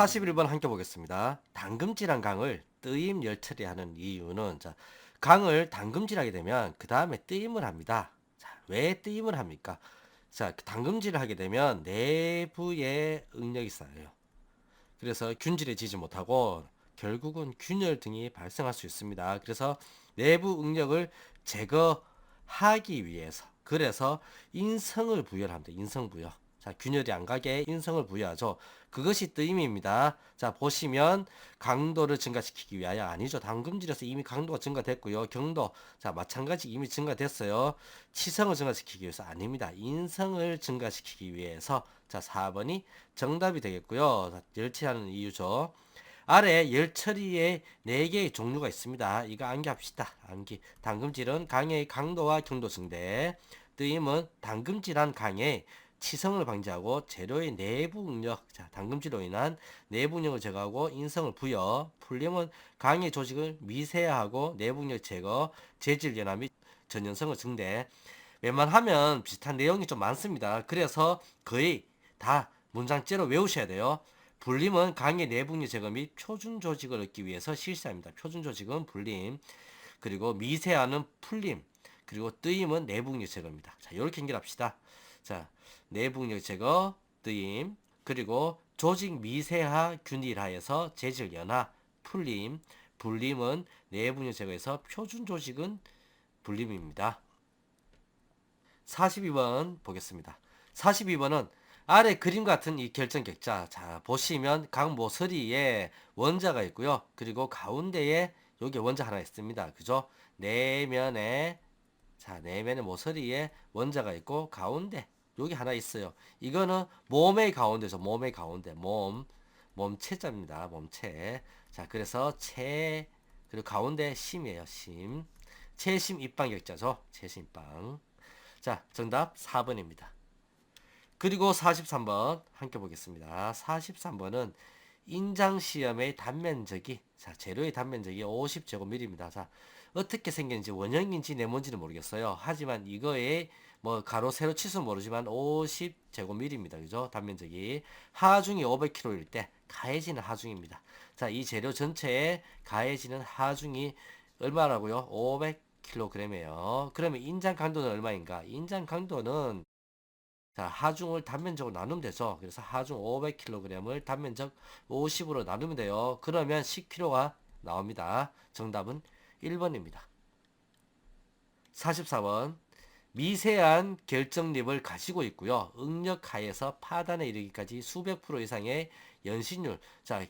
41번 함께 보겠습니다. 당금질한 강을 뜨임 열처리하는 이유는 자, 강을 당금질하게 되면 그 다음에 뜨임을 합니다. 자, 왜 뜨임을 합니까? 자, 그 당금질을 하게 되면 내부에 응력이 쌓여요. 그래서 균질해지지 못하고 결국은 균열 등이 발생할 수 있습니다. 그래서 내부 응력을 제거하기 위해서 그래서 인성을 부여를 합니다. 인성 부여. 자, 균열이 안 가게 인성을 부여하죠. 그것이 뜨임입니다. 자, 보시면 강도를 증가시키기 위하여 아니죠. 당금질에서 이미 강도가 증가됐고요. 경도, 자, 마찬가지 이미 증가됐어요. 치성을 증가시키기 위해서 아닙니다. 인성을 증가시키기 위해서 자, 4번이 정답이 되겠고요. 자, 열치하는 이유죠. 아래 열처리에 4개의 종류가 있습니다. 이거 암기합시다. 암기. 당금질은 강의 강도와 경도 증대. 뜨임은 당금질한 강의 치성을 방지하고 재료의 내부 응력, 자, 당금질로 인한 내부 응력을 제거하고 인성을 부여, 풀림은 강의 조직을 미세화하고 내부 응력 제거, 재질 연화 및 전연성을 증대. 웬만하면 비슷한 내용이 좀 많습니다. 그래서 거의 다 문장째로 외우셔야 돼요. 불림은 강의 내부 응력 제거 및 표준 조직을 얻기 위해서 실시합니다. 표준 조직은 불림, 그리고 미세화는 풀림, 그리고 뜨임은 내부 응력 제거입니다. 자, 이렇게 연결합시다. 자, 내부력 제거, 뜨임, 그리고 조직 미세화 균일화에서 재질 연화, 풀림, 불림은 내부력 제거에서 표준 조직은 불림입니다. 42번 보겠습니다. 42번은 아래 그림 같은 이 결정 객자. 자, 보시면 각 모서리에 원자가 있고요. 그리고 가운데에 여기 원자 하나 있습니다. 그죠? 내면에 자, 내면의 모서리에 원자가 있고 가운데 여기 하나 있어요. 이거는 몸의 가운데죠. 몸의 가운데. 몸. 몸체자입니다. 몸체. 자, 그래서 체 그리고 가운데 심이에요. 심. 체심 입방 격자죠. 체심 입방. 자, 정답 4번입니다. 그리고 43번 함께 보겠습니다. 43번은 인장 시험의 단면적이 자, 재료의 단면적이 50제곱미리입니다. 자, 어떻게 생겼는지 원형인지 네모인지는 모르겠어요. 하지만 이거에 뭐 가로 세로 치수 모르지만 50제곱미리입니다. 그죠? 단면적이 하중이 500kg일 때 가해지는 하중입니다. 자, 이 재료 전체에 가해지는 하중이 얼마라고요? 500kg이에요. 그러면 인장 강도는 얼마인가? 인장 강도는 자, 하중을 단면적으로 나누면 되죠. 그래서 하중 500kg을 단면적 50으로 나누면 돼요. 그러면 10kg가 나옵니다. 정답은 1번입니다. 44번 미세한 결정립을 가지고 있고요. 응력하에서 파단에 이르기까지 수백 프로 이상의 연신율. 자,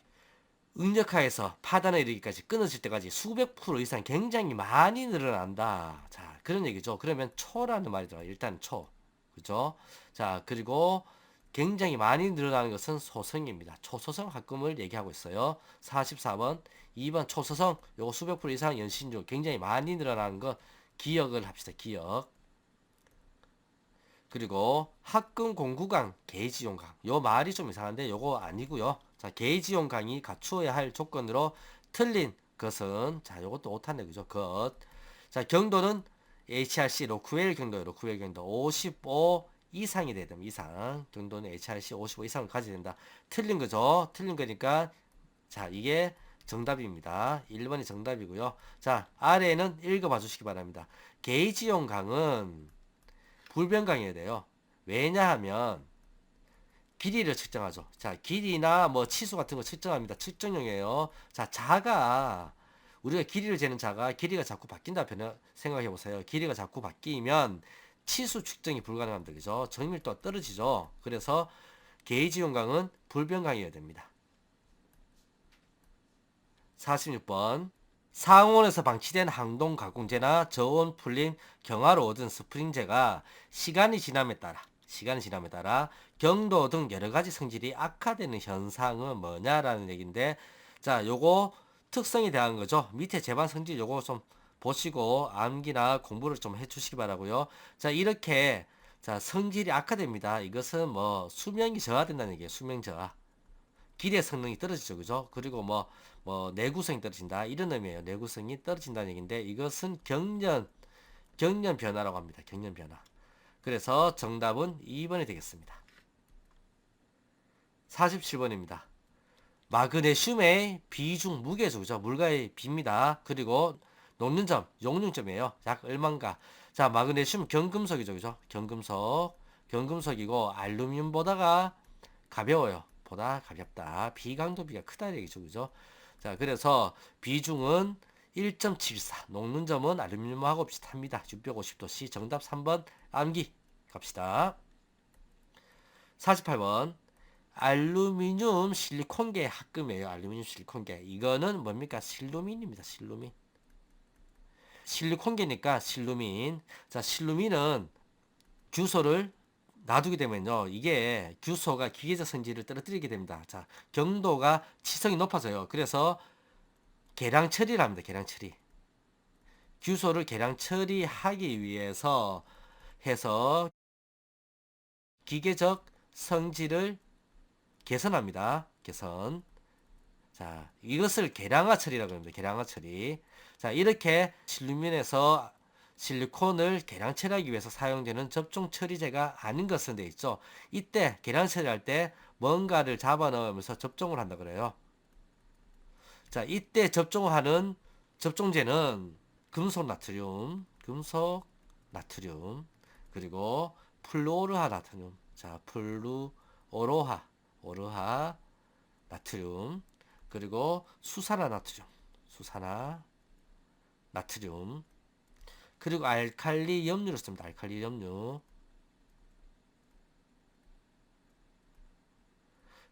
응력하에서 파단에 이르기까지 끊어질 때까지 수백 프로 이상 굉장히 많이 늘어난다. 자, 그런 얘기죠. 그러면 초라는 말이 들어 일단 초. 그죠? 자, 그리고 굉장히 많이 늘어나는 것은 소성입니다. 초소성 합금을 얘기하고 있어요. 44번, 2번 초소성, 요거 수백 프로 이상 연신율 굉장히 많이 늘어나는 것 기억을 합시다. 기억. 그리고 합금 공구강 게이지용 강. 요 말이 좀 이상한데 요거 아니고요. 자, 게이지용 강이 갖추어야 할 조건으로 틀린 것은 자, 요것도 오타네 그죠? 것. 자, 경도는 HRC 로크웰 경도, 로크웰 경도 55 이상이 돼야 됩니다. 이상. 경도는 HRC 55 이상을 가져야 된다. 틀린 거죠. 틀린 거니까 자, 이게 정답입니다. 1번이 정답이고요. 자, 아래는 읽어봐 주시기 바랍니다. 게이지용 강은 불변강이어야 돼요. 왜냐하면 길이를 측정하죠. 자, 길이나 뭐 치수 같은 거 측정합니다. 측정용이에요. 자, 자가 우리가 길이를 재는 자가 길이가 자꾸 바뀐다 편 생각해 보세요. 길이가 자꾸 바뀌면 치수 측정이 불가능합니다. 그죠? 정밀도가 떨어지죠. 그래서 게이지 용강은 불변강이어야 됩니다. 46번 상온에서 방치된 항동 가공제나 저온 풀림 경화로 얻은 스프링제가 시간이 지남에 따라 시간이 지남에 따라 경도 등 여러 가지 성질이 악화되는 현상은 뭐냐라는 얘기인데 자 요거 특성에 대한 거죠. 밑에 제반 성질 요거 좀 보시고 암기나 공부를 좀 해주시기 바라고요. 자 이렇게 자 성질이 악화됩니다. 이것은 뭐 수명이 저하된다는 얘기예요 수명 저하 기대 성능이 떨어지죠. 그죠? 그리고 뭐, 뭐, 내구성이 떨어진다. 이런 의미에요. 내구성이 떨어진다는 얘기인데, 이것은 경련, 경련 변화라고 합니다. 경련 변화. 그래서 정답은 2번이 되겠습니다. 47번입니다. 마그네슘의 비중 무게죠. 그죠? 물과의 비입니다. 그리고 녹는 점, 용융점이에요. 약 얼만가. 자, 마그네슘 경금속이죠. 그죠? 경금속. 경금속이고 알루미늄보다가 가벼워요. 보다 가볍다. 비강도비가 크다 얘기죠. 그죠? 자, 그래서 비중은 1.74. 녹는 점은 알루미늄하고 비슷합니다. 650도 C. 정답 3번 암기 갑시다. 48번. 알루미늄 실리콘계 합금이에요. 알루미늄 실리콘계. 이거는 뭡니까? 실루민입니다. 실루민. 실리콘계니까 실루민. 자, 실루민은 규소를 놔두게 되면요. 이게 규소가 기계적 성질을 떨어뜨리게 됩니다. 자, 경도가 치성이 높아져요. 그래서 계량 처리를 합니다. 계량 처리. 규소를 계량 처리하기 위해서 해서 기계적 성질을 개선합니다. 개선. 자, 이것을 계량화 처리라고 합니다. 계량화 처리. 자, 이렇게 실루민에서 실리콘을 계량 처리하기 위해서 사용되는 접종 처리제가 아닌 것은 돼 있죠. 이때 계량 처리할 때 뭔가를 잡아 넣으면서 접종을 한다 그래요. 자, 이때 접종하는 접종제는 금속 나트륨, 금속 나트륨, 그리고 플루오르하 나트륨. 자, 플루오로하, 오르하 나트륨, 그리고 수산화 나트륨, 수산화 나트륨, 그리고 알칼리 염료를 씁니다. 알칼리 염료.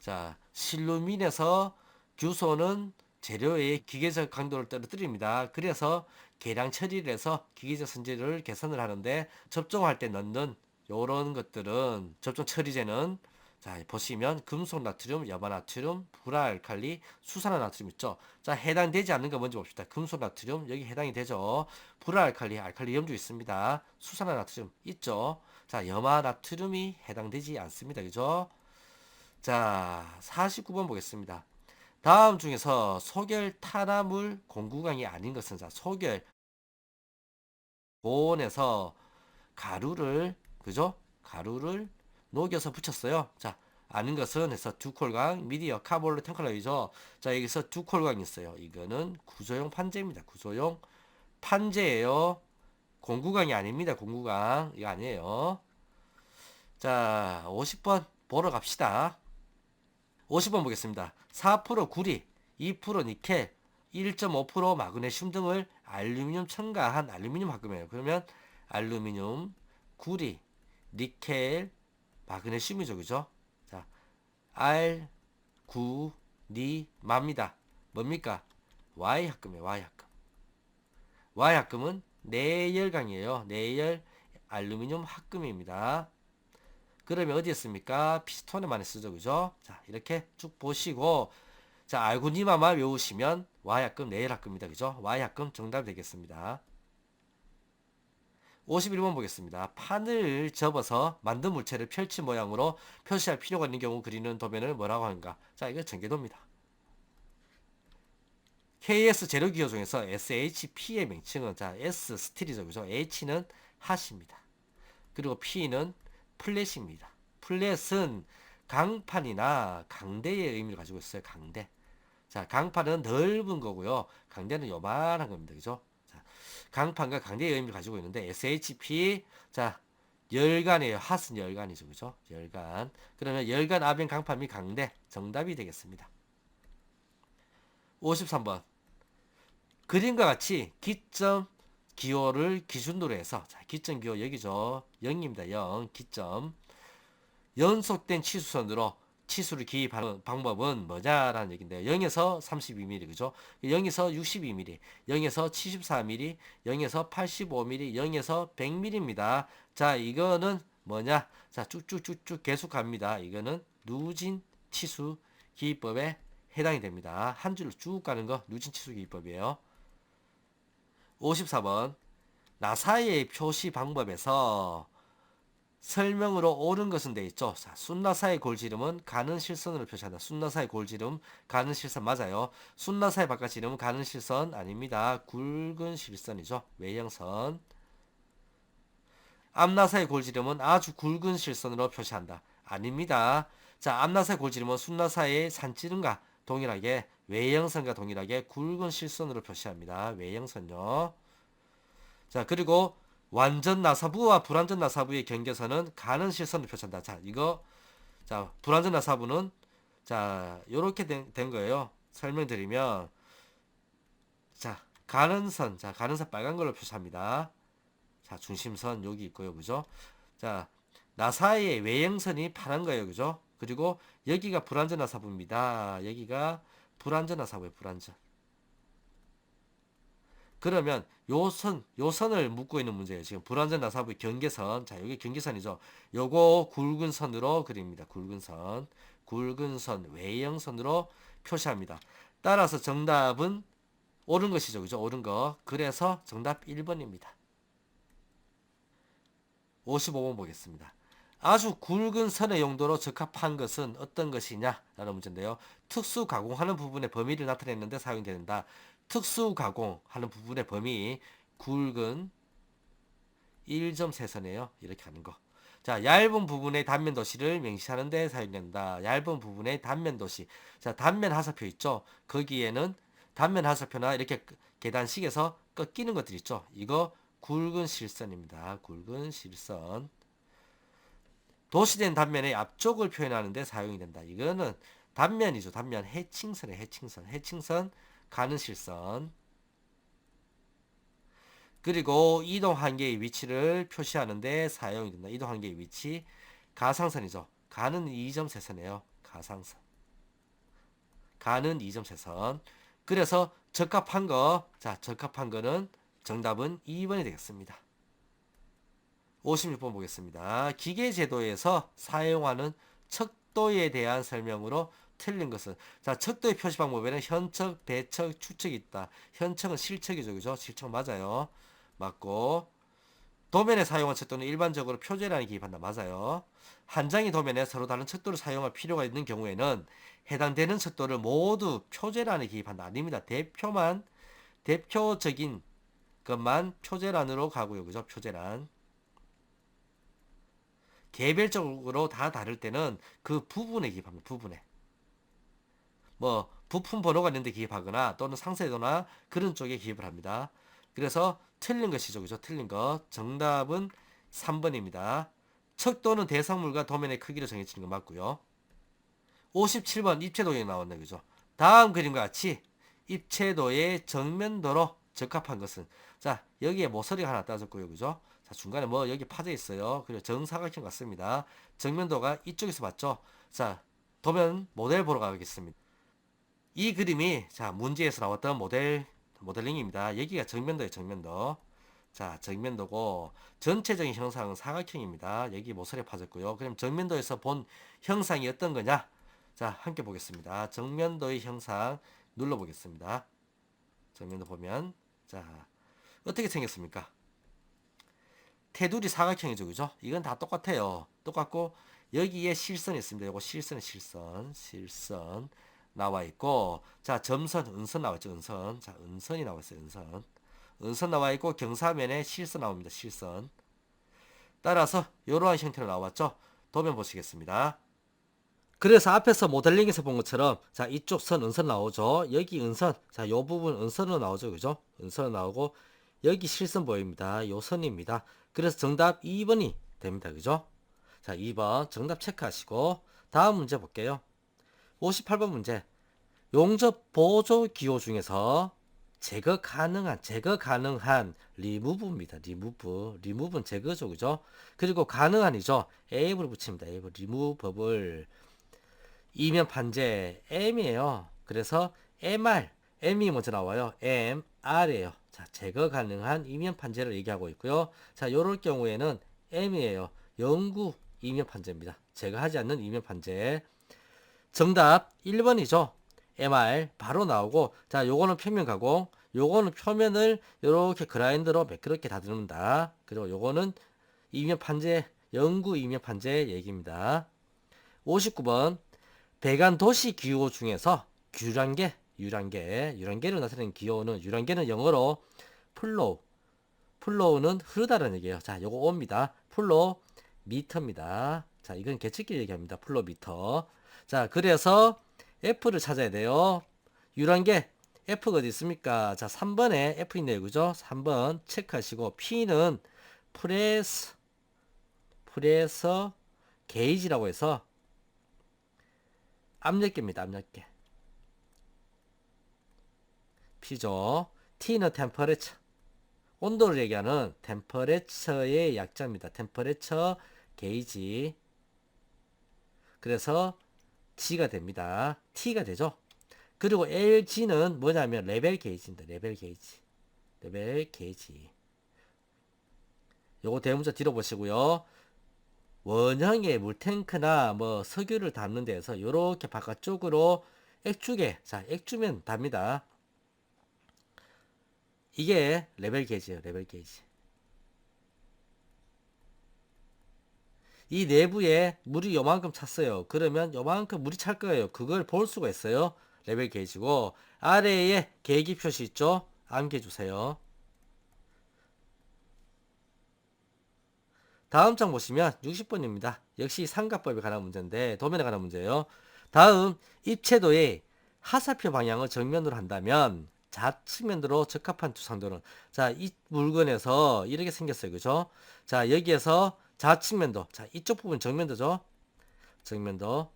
자, 실루민에서 규소는 재료의 기계적 강도를 떨어뜨립니다. 그래서 계량 처리를 해서 기계적 성질을 개선을 하는데 접종할 때 넣는 요런 것들은 접종 처리제는 자 보시면 금속 나트륨, 여바 나트륨, 불알칼리, 수산화 나트륨 있죠. 자 해당되지 않는 거 먼저 봅시다. 금속 나트륨 여기 해당이 되죠. 불알칼리, 알칼리 염주 있습니다. 수산화 나트륨 있죠. 자 염화 나트륨이 해당되지 않습니다. 그죠? 자 49번 보겠습니다. 다음 중에서 소결 탄화물 공구강이 아닌 것은 자 소결 고온에서 가루를 그죠? 가루를 녹여서 붙였어요. 자, 아는 것은 해서 두콜강, 미디어, 카볼로 탱컬러이죠. 자, 여기서 두콜강이 있어요. 이거는 구조용 판재입니다. 구조용 판재예요. 공구강이 아닙니다. 공구강. 이거 아니에요. 자, 50번 보러 갑시다. 50번 보겠습니다. 4% 구리, 2% 니켈, 1.5% 마그네슘 등을 알루미늄 첨가한 알루미늄 합금이에요. 그러면 알루미늄, 구리, 니켈, 마그네슘이죠. 그죠? 자, 알, 구, 니, 마입니다. 뭡니까? Y 합금이에요. Y 합금. Y 합금은 내열강이에요. 내열 알루미늄 합금입니다. 그러면 어디 있습니까? 피스톤에 많이 쓰죠. 그죠? 자, 이렇게 쭉 보시고 자, 알구니마만 외우시면 Y합금, 내열합금입니다. 그죠? Y합금 정답이 되겠습니다. 51번 보겠습니다. 판을 접어서 만든 물체를 펼친 모양으로 표시할 필요가 있는 경우 그리는 도면을 뭐라고 하는가? 자, 이거 전개도입니다. KS 재료 기호 중에서 SHP의 명칭은 자, S 스틸이죠. 그죠? H는 핫입니다. 그리고 P는 플랫입니다. 플랫은 강판이나 강대의 의미를 가지고 있어요. 강대. 자, 강판은 넓은 거고요. 강대는 요만한 겁니다. 그죠? 강판과 강대의 의미를 가지고 있는데 SHP 자 열간이에요. 핫은 열간이죠. 그죠? 열간. 그러면 열간 아변 강판 및 강대 정답이 되겠습니다. 53번 그림과 같이 기점 기호를 기준으로 해서 자, 기점 기호 여기죠. 0입니다. 0 기점 연속된 치수선으로 치수를 기입하는 방법은 뭐냐라는 얘기인데요. 0에서 32mm 그죠? 0에서 62mm, 0에서 74mm, 0에서 85mm, 0에서 100mm입니다. 자, 이거는 뭐냐? 자, 쭉쭉쭉쭉 계속 갑니다. 이거는 누진 치수 기입법에 해당이 됩니다. 한 줄로 쭉 가는 거 누진 치수 기입법이에요. 54번 나사의 표시 방법에서 설명으로 옳은 것은 돼 있죠. 자, 순나사의 골지름은 가는 실선으로 표시한다. 순나사의 골지름 가는 실선 맞아요. 순나사의 바깥 지름은 가는 실선 아닙니다. 굵은 실선이죠. 외형선. 앞나사의 골지름은 아주 굵은 실선으로 표시한다. 아닙니다. 자, 앞나사의 골지름은 순나사의 산지름과 동일하게 외형선과 동일하게 굵은 실선으로 표시합니다. 외형선요. 자, 그리고 완전 나사부와 불완전 나사부의 경계선은 가는 실선으로 표시한다. 자, 이거 자, 불완전 나사부는 자, 요렇게 된, 된 거예요. 설명드리면 자, 가는 선. 자, 가는 선 빨간 걸로 표시합니다. 자, 중심선 여기 있고요. 그죠? 자, 나사의 외형선이 파란 거예요. 그죠? 그리고 여기가 불완전 나사부입니다. 여기가 불완전 나사부예요. 불완전. 그러면 요 선, 요 선을 묶고 있는 문제예요. 지금 불완전 나사부의 경계선. 자, 여기 경계선이죠. 요거 굵은 선으로 그립니다. 굵은 선. 굵은 선, 외형선으로 표시합니다. 따라서 정답은 옳은 것이죠. 그죠? 옳은 거. 그래서 정답 1번입니다. 55번 보겠습니다. 아주 굵은 선의 용도로 적합한 것은 어떤 것이냐? 라는 문제인데요. 특수 가공하는 부분의 범위를 나타내는데 사용된다. 특수 가공하는 부분의 범위 굵은 1.3선이에요. 이렇게 하는 거. 자, 얇은 부분의 단면 도시를 명시하는 데 사용된다. 얇은 부분의 단면 도시. 자, 단면 하사표 있죠? 거기에는 단면 하사표나 이렇게 계단식에서 꺾이는 것들 있죠? 이거 굵은 실선입니다. 굵은 실선. 도시된 단면의 앞쪽을 표현하는 데 사용이 된다. 이거는 단면이죠. 단면 해칭선에 해칭선. 해칭선 가는 실선. 그리고 이동 한계의 위치를 표시하는데 사용이 된다. 이동 한계의 위치 가상선이죠. 가는 2점 세선이에요. 가상선. 가는 2점 세선. 그래서 적합한 거, 자, 적합한 거는 정답은 2번이 되겠습니다. 56번 보겠습니다. 기계 제도에서 사용하는 척 도에 대한 설명으로 틀린 것은 자 척도의 표시 방법에는 현척, 배척, 추척이 있다. 현척은 실척이죠, 그죠? 실척 맞아요. 맞고 도면에 사용한 척도는 일반적으로 표제란에 기입한다. 맞아요. 한 장의 도면에 서로 다른 척도를 사용할 필요가 있는 경우에는 해당되는 척도를 모두 표제란에 기입한다. 아닙니다. 대표만 대표적인 것만 표제란으로 가고요. 그죠? 표제란. 개별적으로 다 다를 때는 그 부분에 기입합니다. 부분에. 뭐 부품 번호가 있는데 기입하거나 또는 상세도나 그런 쪽에 기입을 합니다. 그래서 틀린 것이죠. 그죠? 틀린 것. 정답은 3번입니다. 척도는 대상물과 도면의 크기로 정해지는 거 맞고요. 57번 입체도에 나왔네. 그죠? 다음 그림과 같이 입체도의 정면도로 적합한 것은 자 여기에 모서리가 하나 따졌고요. 그죠? 자 중간에 뭐 여기 파져 있어요. 그리고 정사각형 같습니다. 정면도가 이쪽에서 봤죠? 자 도면 모델 보러 가겠습니다. 이 그림이 자 문제에서 나왔던 모델 모델링입니다. 여기가 정면도예요. 정면도. 자 정면도고 전체적인 형상은 사각형입니다. 여기 모서리 파졌고요. 그럼 정면도에서 본 형상이 어떤 거냐? 자 함께 보겠습니다. 정면도의 형상 눌러 보겠습니다. 정면도 보면 자 어떻게 생겼습니까? 테두리 사각형이죠. 그죠? 이건 다 똑같아요. 똑같고 여기에 실선이 있습니다. 이거 실선 실선 실선 나와 있고 자 점선 은선 나와 있죠. 은선 자 은선이 나와 있어요. 은선 은선 나와 있고 경사면에 실선 나옵니다. 실선 따라서 이러한 형태로 나왔죠. 도면 보시겠습니다. 그래서 앞에서 모델링에서 본 것처럼 자 이쪽 선 은선 나오죠. 여기 은선 자요 부분 은선으로 나오죠. 그죠? 은선 나오고 여기 실선 보입니다. 요 선입니다. 그래서 정답 2번이 됩니다. 그죠? 자 2번 정답 체크하시고 다음 문제 볼게요. 58번 문제. 용접 보조 기호 중에서 제거 가능한 제거 가능한 리무브입니다. 리무브. 리무브는 제거죠. 그죠? 그리고 가능한이죠. 에이블 붙입니다. 에이블 리무버블 이면 판재 M이에요. 그래서 MR M이 먼저 나와요. M R이에요. 자, 제거 가능한 이면 판재를 얘기하고 있고요. 자, 요럴 경우에는 M이에요. 영구 이면 판재입니다. 제거하지 않는 이면 판재. 정답 1번이죠. MR 바로 나오고 자 요거는 표면 가공 요거는 표면을 이렇게 그라인더로 매끄럽게 다듬는다 그리고 요거는 이면 판재 영구 이면 판재 얘기입니다 59번 배관 도시 기호 중에서 규란계 유란계 유란계를 나타내는 기호는 유란계는 영어로 플로우 플로우는 흐르다라는 얘기예요 자 요거 옵니다 플로 미터입니다 자 이건 계측기 얘기합니다 플로 미터 자, 그래서 F를 찾아야 돼요. 유란 게 F가 어디 있습니까? 자, 3번에 F 있네요. 그죠? 3번 체크하시고 P는 프레스 프레서 게이지라고 해서 압력계입니다. 압력계. P죠. T는 템퍼레처. 온도를 얘기하는 템퍼레처의 약자입니다. 템퍼레처 게이지. 그래서 G가 됩니다. T가 되죠. 그리고 LG는 뭐냐면 레벨 게이지입니다. 레벨 게이지. 레벨 게이지. 요거 대문자 뒤로 보시고요. 원형의 물탱크나 뭐 석유를 담는 데에서 요렇게 바깥쪽으로 액주게 자 액주면 답니다. 이게 레벨 게이지예요. 레벨 게이지. 이 내부에 물이 요만큼 찼어요. 그러면 요만큼 물이 찰 거예요. 그걸 볼 수가 있어요. 레벨 게이지고 아래에 계기 표시 있죠? 암기해 주세요. 다음 장 보시면 60번입니다. 역시 삼각법에 관한 문제인데 도면에 관한 문제예요. 다음 입체도의 하사표 방향을 정면으로 한다면 좌측면으로 적합한 두 상도는 자, 이 물건에서 이렇게 생겼어요. 그죠? 자, 여기에서 좌측면도 자, 이쪽 부분 정면도죠. 정면도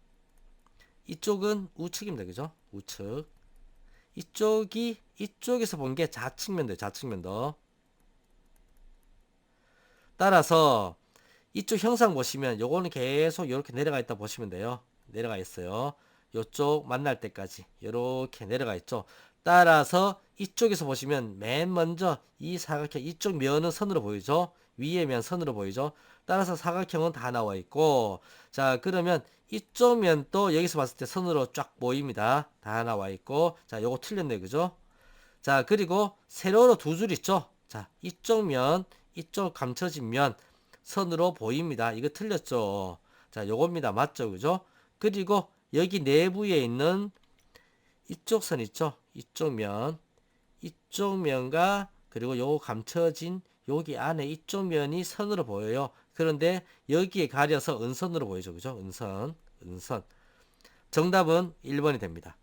이쪽은 우측입니다. 그죠? 우측. 이쪽이 이쪽에서 본 게 좌측면도 좌측면도. 따라서 이쪽 형상 보시면 요거는 계속 이렇게 내려가 있다 보시면 돼요. 내려가 있어요. 요쪽 만날 때까지 이렇게 내려가 있죠. 따라서 이쪽에서 보시면 맨 먼저 이 사각형 이쪽 면은 선으로 보이죠. 위에 면 선으로 보이죠. 따라서 사각형은 다 나와 있고 자 그러면 이쪽 면도 여기서 봤을 때 선으로 쫙 보입니다. 다 나와 있고 자 요거 틀렸네 그죠? 자 그리고 세로로 두 줄 있죠. 자 이쪽 면 이쪽 감춰진 면 선으로 보입니다. 이거 틀렸죠. 자 요겁니다. 맞죠 그죠? 그리고 여기 내부에 있는 이쪽 선 있죠. 이쪽 면 이쪽 면과 그리고 요 감춰진 여기 안에 이쪽 면이 선으로 보여요. 그런데 여기에 가려서 은선으로 보이죠. 그죠? 은선. 은선. 정답은 1번이 됩니다.